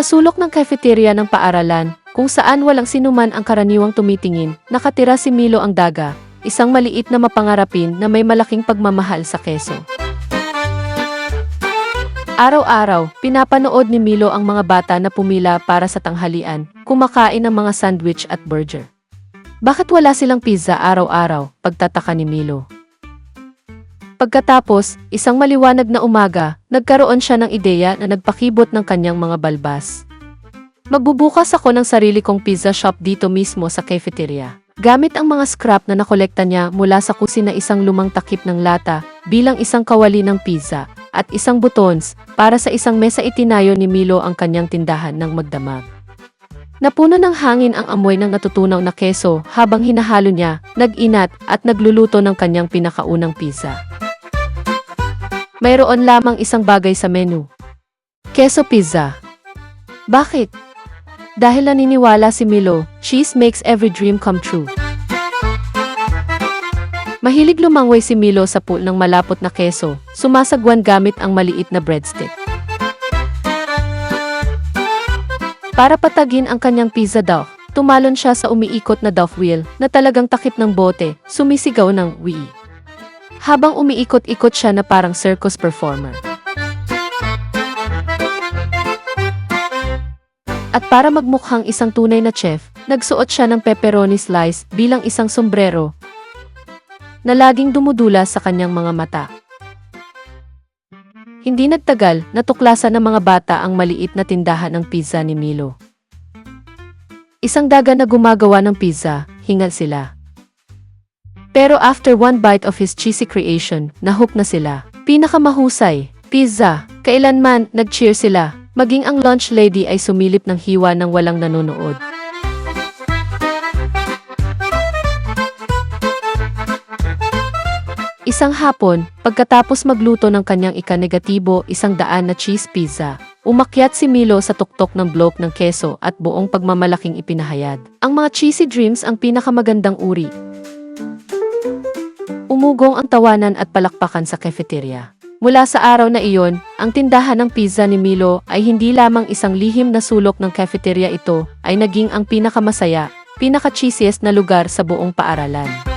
Sa sulok ng cafeteria ng paaralan, kung saan walang sinuman ang karaniwang tumitingin, nakatira si Milo ang daga, isang maliit na mapangarapin na may malaking pagmamahal sa keso. Araw-araw, pinapanood ni Milo ang mga bata na pumila para sa tanghalian, kumakain ng mga sandwich at burger. Bakit wala silang pizza araw-araw? Pagtataka ni Milo. Pagkatapos, isang maliwanag na umaga, nagkaroon siya ng ideya na nagpakibot ng kanyang mga balbas. Magbubukas ako ng sarili kong pizza shop dito mismo sa cafeteria. Gamit ang mga scrap na nakolekta niya mula sa kusina isang lumang takip ng lata bilang isang kawali ng pizza at isang butons para sa isang mesa itinayo ni Milo ang kanyang tindahan ng magdamag. Napuno ng hangin ang amoy ng natutunaw na keso habang hinahalo niya, nag-inat at nagluluto ng kanyang pinakaunang pizza. Mayroon lamang isang bagay sa menu. Keso pizza. Bakit? Dahil naniniwala si Milo, cheese makes every dream come true. Mahilig lumangway si Milo sa pool ng malapot na keso, sumasagwan gamit ang maliit na breadstick. Para patagin ang kanyang pizza dough, tumalon siya sa umiikot na dough wheel na talagang takip ng bote, sumisigaw ng wee. Habang umiikot-ikot siya na parang circus performer. At para magmukhang isang tunay na chef, nagsuot siya ng pepperoni slice bilang isang sombrero na laging dumudula sa kanyang mga mata. Hindi nagtagal, natuklasan ng mga bata ang maliit na tindahan ng pizza ni Milo. Isang daga na gumagawa ng pizza, hingal sila. Pero after one bite of his cheesy creation, nahook na sila. Pinakamahusay, pizza, kailanman nag-cheer sila, maging ang lunch lady ay sumilip ng hiwa ng walang nanonood. Isang hapon, pagkatapos magluto ng kanyang ikanegatibo isang daan na cheese pizza, umakyat si Milo sa tuktok ng bloke ng keso at buong pagmamalaking ipinahayad. Ang mga cheesy dreams ang pinakamagandang uri. Umugong ang tawanan at palakpakan sa cafeteria. Mula sa araw na iyon, ang tindahan ng pizza ni Milo ay hindi lamang isang lihim na sulok ng cafeteria ito ay naging ang pinakamasaya, pinaka-cheesiest na lugar sa buong paaralan.